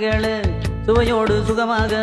கதைகள் சுவையோடு சுகமாக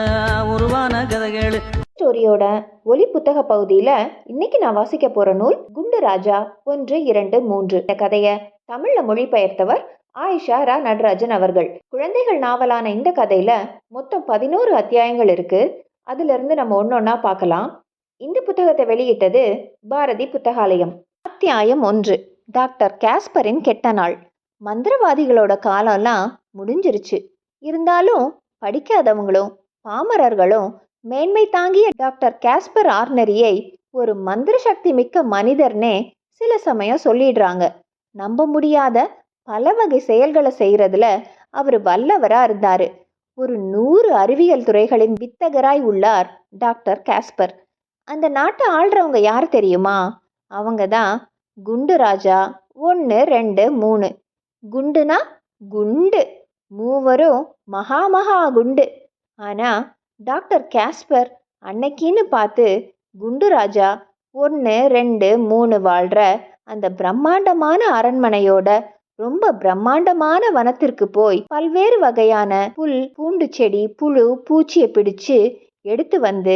உருவான கதைகள். ஸ்டோரியோட ஒலி புத்தக பகுதியில் இன்னைக்கு நான் வாசிக்க போற நூல் குண்டு ராஜா ஒன்று இரண்டு மூன்று. இந்த கதையை தமிழ்ல மொழிபெயர்த்தவர் ஆயிஷா ரா நடராஜன் அவர்கள். குழந்தைகள் நாவலான இந்த கதையில மொத்தம் பதினோரு அத்தியாயங்கள் இருக்கு. அதுல இருந்து நம்ம ஒன்னொன்னா பார்க்கலாம். இந்த புத்தகத்தை வெளியிட்டது பாரதி புத்தகாலயம். அத்தியாயம் ஒன்று. டாக்டர் காஸ்பரின் கெட்ட நாள். மந்திரவாதிகளோட காலம்லாம் முடிஞ்சிருச்சு. இருந்தாலும் படிக்காதவங்களும் பாமரர்களும் மேன்மை தாங்கிய டாக்டர் கேஸ்பர் ஆர்னரியை ஒரு மந்திர சக்தி மிக்க மனிதர்னே சில சமயம் சொல்லிடுறாங்க. நம்ப முடியாத பல வகை செயல்களை செய்யறதுல அவர் வல்லவரா இருந்தாரு. ஒரு நூறு அறிவியல் துறைகளின் வித்தகராய் உள்ளார் டாக்டர் காஸ்பர். அந்த நாட்டை ஆள்றவங்க யார் தெரியுமா? அவங்க தான் குண்டு ராஜா ஒன்று ரெண்டு மூணு. குண்டுனா குண்டு. மூவரும் மகா மகா குண்டு. ஆனால் டாக்டர் கேஸ்பர் அன்னைக்கின்னு பார்த்து குண்டு ராஜா ஒன்று ரெண்டு மூணு வாழ்கிற அந்த பிரம்மாண்டமான அரண்மனையோட ரொம்ப பிரம்மாண்டமான வனத்திற்கு போய் பல்வேறு வகையான புல் பூண்டு செடி புழு பூச்சியை பிடிச்சு எடுத்து வந்து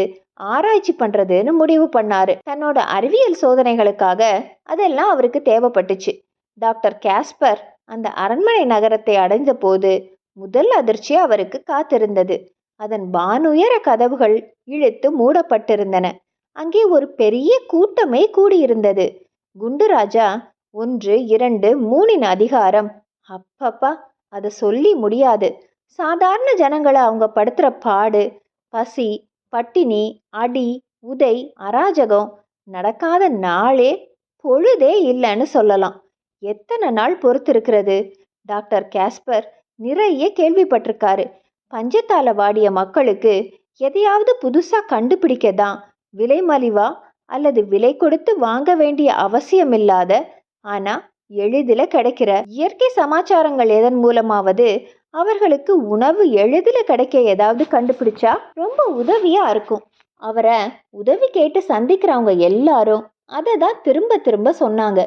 ஆராய்ச்சி பண்ணுறதுன்னு முடிவு பண்ணாரு. தன்னோட அறிவியல் சோதனைகளுக்காக அதெல்லாம் அவருக்கு தேவைப்பட்டுச்சு. டாக்டர் கேஸ்பர் அந்த அரண்மனை நகரத்தை அடைந்த போது முதல் அதிர்ச்சி அவருக்கு காத்திருந்தது. அதன் வானுயர கதவுகள் இழுத்து மூடப்பட்டிருந்தன. அங்கே ஒரு பெரிய கூட்டமே கூடியிருந்தது. குண்டுராஜா ஒன்று இரண்டு மூணின் அதிகாரம். அப்பப்பா அதை சொல்லி முடியாது. சாதாரண ஜனங்களை அவங்க படுத்துகிற பாடு பசி பட்டினி அடி உதை அராஜகம் நடக்காத நாளே பொழுதே இல்லைன்னு சொல்லலாம். எத்தனை நாள் பொறுத்திருக்கிறது? டாக்டர் கேஸ்பர் நிறைய கேள்விப்பட்டிருக்காரு. பஞ்சத்தால வாடிய மக்களுக்கு எதையாவது புதுசா கண்டுபிடிக்க தான் விலை மலிவா அல்லது விலை கொடுத்து வாங்க வேண்டிய அவசியமில்லாத ஆனா எளிதில் கிடைக்கிற. இயற்கை சமாச்சாரங்கள் எதன் மூலமாவது அவர்களுக்கு உணவு எளிதில் கிடைக்க ஏதாவது கண்டுபிடிச்சா ரொம்ப உதவியா இருக்கும். அவரை உதவி கேட்டு சந்திக்கிறவங்க எல்லாரும் அதை தான் திரும்ப திரும்ப சொன்னாங்க.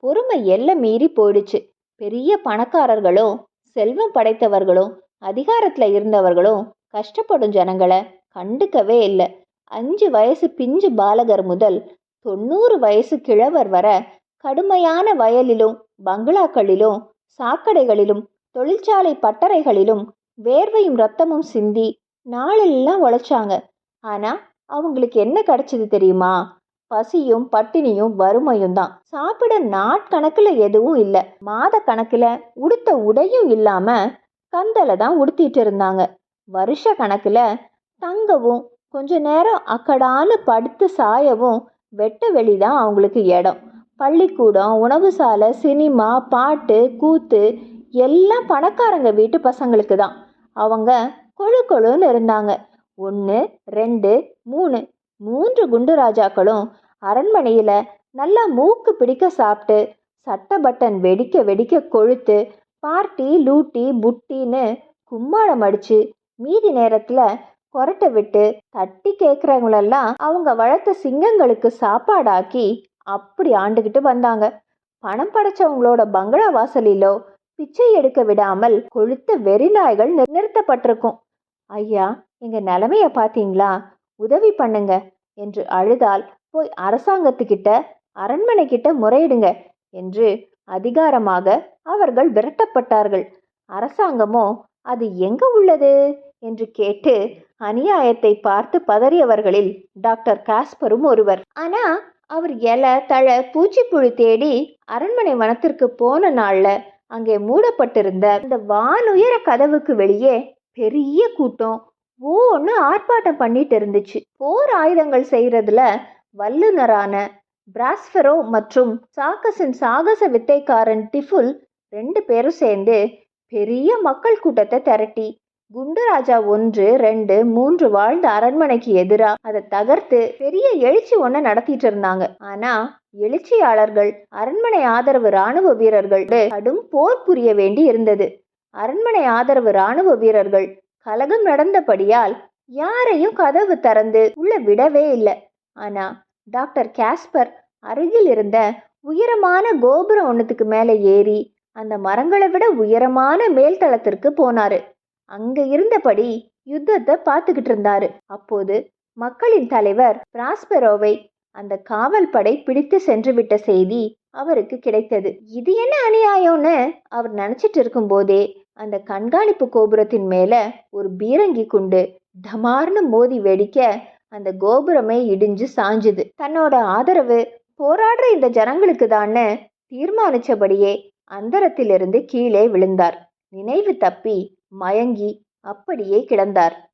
பொறுமை எல்லை மீறி போயிடுச்சு. பெரிய பணக்காரர்களும் செல்வம் படைத்தவர்களும் அதிகாரத்தில் இருந்தவர்களும் கஷ்டப்படும் ஜனங்களை கண்டுக்கவே இல்லை. அஞ்சு வயசு பிஞ்சு பாலகர் முதல் தொண்ணூறு வயசு கிழவர் வர கடுமையான வயலிலும் பங்களாக்களிலும் சாக்கடைகளிலும் தொழிற்சாலை பட்டறைகளிலும் வேர்வையும் ரத்தமும் சிந்தி நாளெல்லாம் உழைச்சாங்க. ஆனா அவங்களுக்கு என்ன கிடைச்சது தெரியுமா? பசியும் பட்டினியும் வறுமையும் தான். சாப்பிட நாட்கணக்கில் எதுவும் இல்லை. மாத கணக்கில் உடுத்த உடையும் இல்லாம கந்தலை தான் உடுத்திட்டு இருந்தாங்க. வருஷ கணக்கில் தங்கவும் கொஞ்ச நேரம் அக்கடான்னு படுத்து சாயவும் வெட்ட வெளி தான் அவங்களுக்கு இடம். பள்ளிக்கூடம் உணவு சாலை சினிமா பாட்டு கூத்து எல்லாம் பணக்காரங்க வீட்டு பசங்களுக்கு தான். அவங்க கொழு கொழுன்னு இருந்தாங்க. ஒன்று ரெண்டு மூணு மூன்று குண்டு ராஜாக்களும் அரண்மனையில் நல்லா மூக்கு பிடிக்க சாப்பிட்டு சட்டை பட்டன் வெடிக்க வெடிக்க கொழுத்து பார்ட்டி லூட்டி புட்டின்னு கும்மாளம் அடிச்சு மீதி நேரத்தில் கொரட்டை விட்டு தட்டி கேட்குறவங்களெல்லாம் அவங்க வளர்த்த சிங்கங்களுக்கு சாப்பாடாக்கி அப்படி ஆண்டுகிட்டு வந்தாங்க. பணம் படைச்சவங்களோட பங்களா வாசலிலோ பிச்சை எடுக்க விடாமல் கொழுத்த வெறிநாய்கள் நாய்கள் நிறுத்தப்பட்டிருக்கும். ஐயா எங்க நிலைமைய பாத்தீங்களா? உதவி பண்ணுங்க என்று அழுதால் போய் அரசாங்கத்துக்கிட்ட அரண்மனை கிட்ட முறையிடுங்க என்று அதிகாரமாக அவர்கள் விரட்டப்பட்டார்கள். அரசாங்கமோ அது எங்க உள்ளது? என்று கேட்டு அநியாயத்தை பார்த்து பதறியவர்களில் டாக்டர் காஸ்பரும் ஒருவர். ஆனா அவர் இலை தழை பூச்சிப்புழு தேடி அரண்மனை வனத்திற்கு போன நாள்ல அங்கே மூடப்பட்டிருந்த அந்த வானுயர கதவுக்கு வெளியே பெரிய கூட்டம் ஓன்னு ஆர்ப்பாட்டம் பண்ணிட்டு இருந்துச்சு. போர் ஆயுதங்கள் செய்யறதுல வல்லுநரான பிராஸ்பெரோ மற்றும் சாக்கஸின் சாகச வித்தைக்காரன் டிஃபுல் ரெண்டு பேரும் சேர்ந்து பெரிய மக்கள் கூட்டத்தை திரட்டி. குண்டுராஜா ஒன்று ரெண்டு மூன்று வாழ்ந்த அரண்மனைக்கு எதிராக அதை தகர்த்து பெரிய எழுச்சி ஒன்று நடத்திட்டு இருந்தாங்க. ஆனா எழுச்சியாளர்கள் அரண்மனை ஆதரவு ராணுவ வீரர்கள் கடும் போர் புரிய வேண்டி இருந்தது. அரண்மனை ஆதரவு ராணுவ வீரர்கள் கலகம் நடந்தபடியால் யாரையும் கதவு திறந்து உள்ள விடவே இல்லை. ஆனா டாக்டர் கேஸ்பர் அருகில் இருந்த உயரமான கோபுரம் ஒன்றுத்துக்கு மேலே ஏறி அந்த மரங்களை விட உயரமான மேல்தளத்திற்கு போனாரு. அங்க இருந்தபடி யுத்தத்தை பார்த்துக்கிட்டு இருந்தாரு. அப்போது மக்களின் தலைவர் பிராஸ்பெரோவை அந்த காவல் படை பிடித்து சென்று விட்ட செய்தி அவருக்கு கிடைத்தது. இது என்ன அநியாயம்னு அவர் நினைச்சிட்டு இருக்கும்போதே அந்த கண்காணிப்பு கோபுரத்தின் மேல ஒரு பீரங்கி குண்டு டமார்னு மோதி வெடிக்க அந்த கோபுரமே இடிஞ்சு சாஞ்சுது. தன்னோட ஆதரவு போராடுற இந்த ஜனங்களுக்கு தான்னு தீர்மானிச்சபடியே அந்தரத்திலிருந்து கீழே விழுந்தார். நினைவு தப்பி மயங்கி அப்படியே கிடந்தார்.